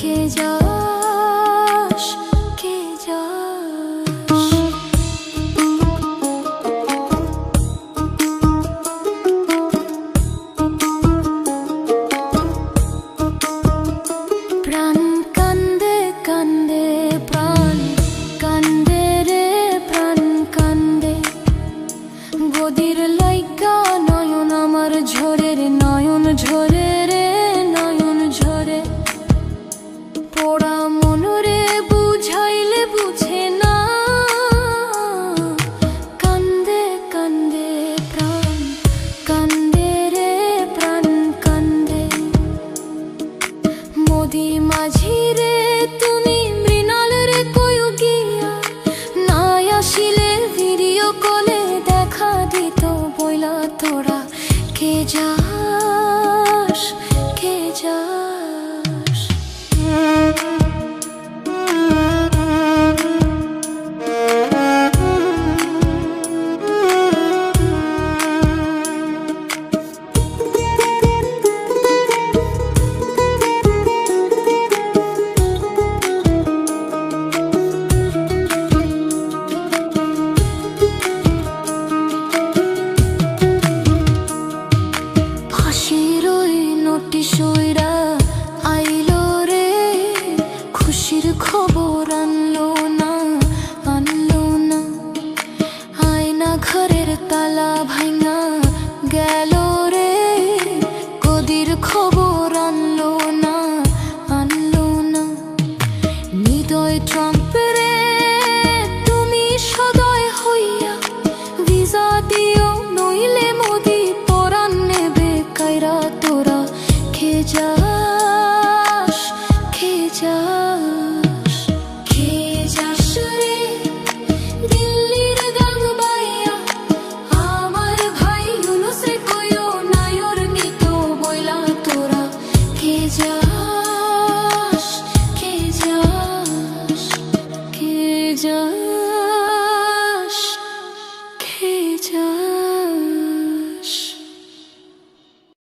কে প্রাণ কান্দে কান্দে, প্রাণ কান্দে রে, প্রাণ কান্দে। গদির লাইকা নয়ন, আমার ঝোরের নয়ন ঝোর না আনলো না আয়না ঘরের তালা ভাঙা গেল রে কদির খবর আনলো না আনলো না নিদয় ট্রাম্পে just